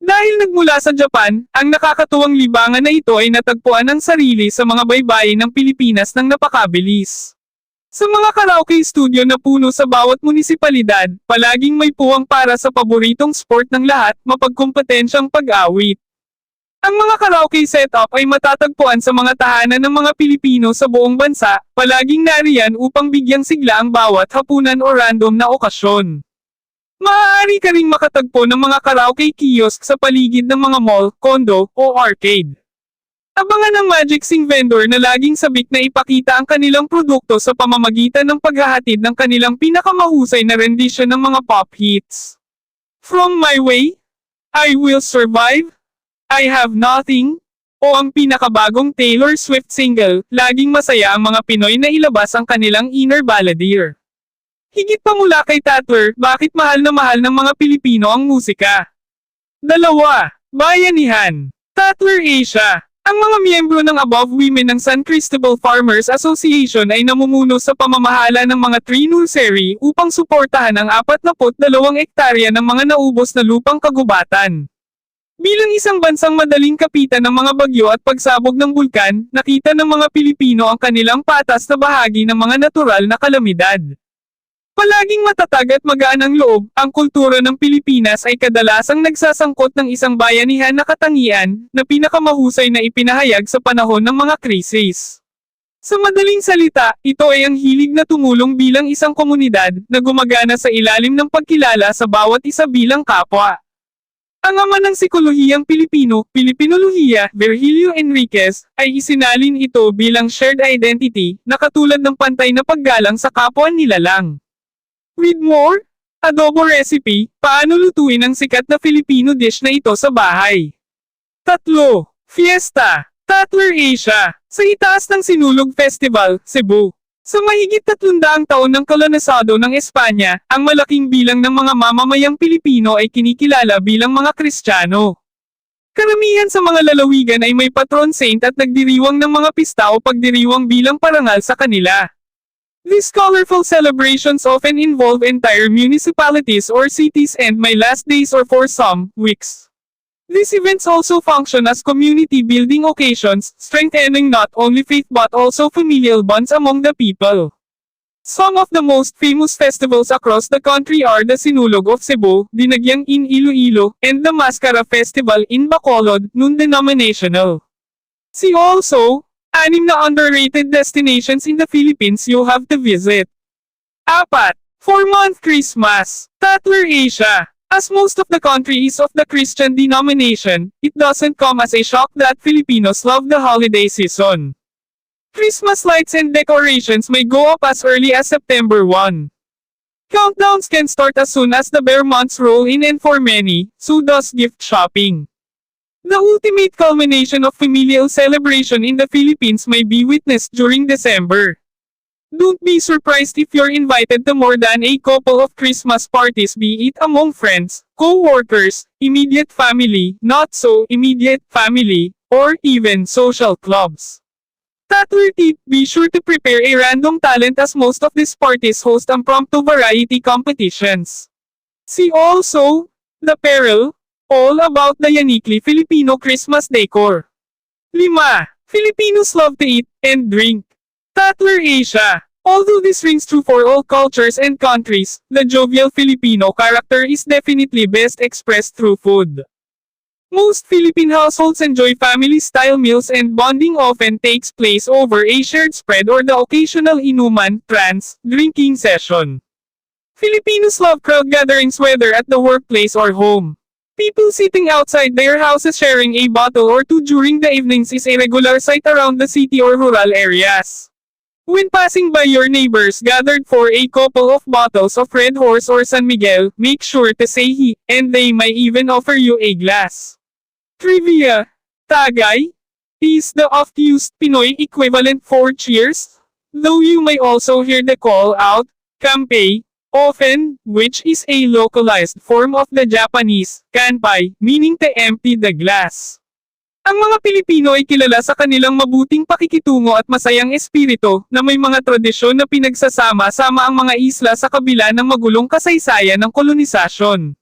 Dahil nagmula sa Japan, ang nakakatuwang libangan na ito ay natagpuan ng sarili sa mga baybayin ng Pilipinas ng napakabilis. Sa mga karaoke studio na puno sa bawat munisipalidad, palaging may puwang para sa paboritong sport ng lahat, mapagkompetensyang pag-awit. Ang mga karaoke setup ay matatagpuan sa mga tahanan ng mga Pilipino sa buong bansa, palaging nariyan upang bigyang sigla ang bawat hapunan o random na okasyon. Maaari ka ring makatagpo ng mga karaoke kiosk sa paligid ng mga mall, kondo, o arcade. Abangan ng Magic Sing vendor na laging sabik na ipakita ang kanilang produkto sa pamamagitan ng paghahatid ng kanilang pinakamahusay na rendition ng mga pop hits. From My Way, I Will Survive, I Have Nothing, o ang pinakabagong Taylor Swift single, laging masaya ang mga Pinoy na ilabas ang kanilang inner balladeer. Higit pa mula kay Tatler, bakit mahal na mahal ng mga Pilipino ang musika? Dalawa, Bayanihan. Tatler Asia. Ang mga miyembro ng Above Women ng San Cristobal Farmers Association ay namumuno sa pamamahala ng mga tree nursery upang suportahan ang 42 ektarya ng mga naubos na lupang kagubatan. Bilang isang bansang madaling kapitan ng mga bagyo at pagsabog ng bulkan, nakita ng mga Pilipino ang kanilang patas na bahagi ng mga natural na kalamidad. Palaging matatag at magaan ang loob, ang kultura ng Pilipinas ay kadalasang nagsasangkot ng isang bayanihan na katangian, na pinakamahusay na ipinahayag sa panahon ng mga krisis. Sa madaling salita, ito ay ang hilig na tumulong bilang isang komunidad, na gumagana sa ilalim ng pagkilala sa bawat isa bilang kapwa. Ang ama ng psikolohiyang Pilipino, Pilipinoluhiya, Virgilio Enriquez, ay isinalin ito bilang shared identity, na katulad ng pantay na paggalang sa kapwa nila lang. With more, adobo recipe, paano lutuin ang sikat na Filipino dish na ito sa bahay. Tatlo, Fiesta, Tatler Asia, sa itaas ng Sinulog Festival, Cebu. Sa mahigit 300 taon ng kolonisado ng Espanya, ang malaking bilang ng mga mamamayang Pilipino ay kinikilala bilang mga Kristiyano. Karamihan sa mga lalawigan ay may patron saint at nagdiriwang ng mga pista o pagdiriwang bilang parangal sa kanila. These colorful celebrations often involve entire municipalities or cities and may last days or for some, weeks. These events also function as community building occasions, strengthening not only faith but also familial bonds among the people. Some of the most famous festivals across the country are the Sinulog of Cebu, Dinagyang in Iloilo, and the Mascara Festival in Bacolod, non-denominational. See also, Anim na underrated destinations in the Philippines you have to visit. Apat. 4-month Christmas. Tatler Asia. As most of the country is of the Christian denomination, it doesn't come as a shock that Filipinos love the holiday season. Christmas lights and decorations may go up as early as September 1. Countdowns can start as soon as the bare months roll in and for many, so does gift shopping. The ultimate culmination of familial celebration in the Philippines may be witnessed during December. Don't be surprised if you're invited to more than a couple of Christmas parties be it among friends, co-workers, immediate family, not so immediate family, or even social clubs. Tattler tip, be sure to prepare a random talent as most of these parties host impromptu variety competitions. See also, the peril, all about the uniquely Filipino Christmas decor. 5. Filipinos love to eat and drink. Tatler Asia. Although this rings true for all cultures and countries, the jovial Filipino character is definitely best expressed through food. Most Philippine households enjoy family-style meals and bonding often takes place over a shared spread or the occasional inuman, trance, drinking session. Filipinos love crowd gatherings whether at the workplace or home. People sitting outside their houses sharing a bottle or two during the evenings is a regular sight around the city or rural areas. When passing by your neighbors gathered for a couple of bottles of Red Horse or San Miguel, make sure to say he, and they might even offer you a glass. Trivia. Tagay is the oft-used Pinoy equivalent for cheers, Though you may also hear the call out, kanpai, often, which is a localized form of the Japanese, kanpai, meaning to empty the glass. Ang mga Pilipino ay kilala sa kanilang mabuting pakikitungo at masayang espiritu, na may mga tradisyon na pinagsasama-sama ang mga isla sa kabila ng magulong kasaysayan ng kolonisasyon.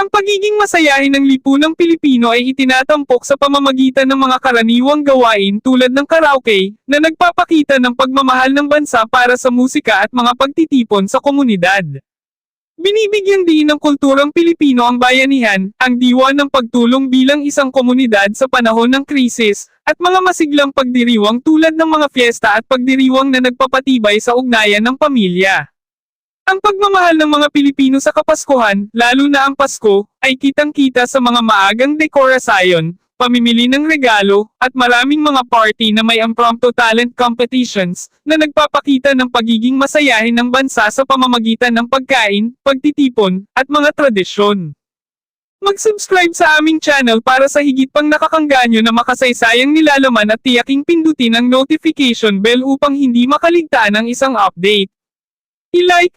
Ang pagiging masayahin ng lipunang Pilipino ay itinatampok sa pamamagitan ng mga karaniwang gawain tulad ng karaoke, na nagpapakita ng pagmamahal ng bansa para sa musika at mga pagtitipon sa komunidad. Binibigyan din ng kulturang Pilipino ang bayanihan, ang diwa ng pagtulong bilang isang komunidad sa panahon ng krisis, at mga masiglang pagdiriwang tulad ng mga fiesta at pagdiriwang na nagpapatibay sa ugnayan ng pamilya. Ang pagmamahal ng mga Pilipino sa Kapaskuhan, lalo na ang Pasko, ay kitang-kita sa mga maagang dekorasyon, pamimili ng regalo, at maraming mga party na may impromptu talent competitions, na nagpapakita ng pagiging masayahin ng bansa sa pamamagitan ng pagkain, pagtitipon, at mga tradisyon. Mag-subscribe sa aming channel para sa higit pang nakakangganyo na makasaysayang nilalaman at tiyaking pindutin ang notification bell upang hindi makaligtaan ang isang update. I-like,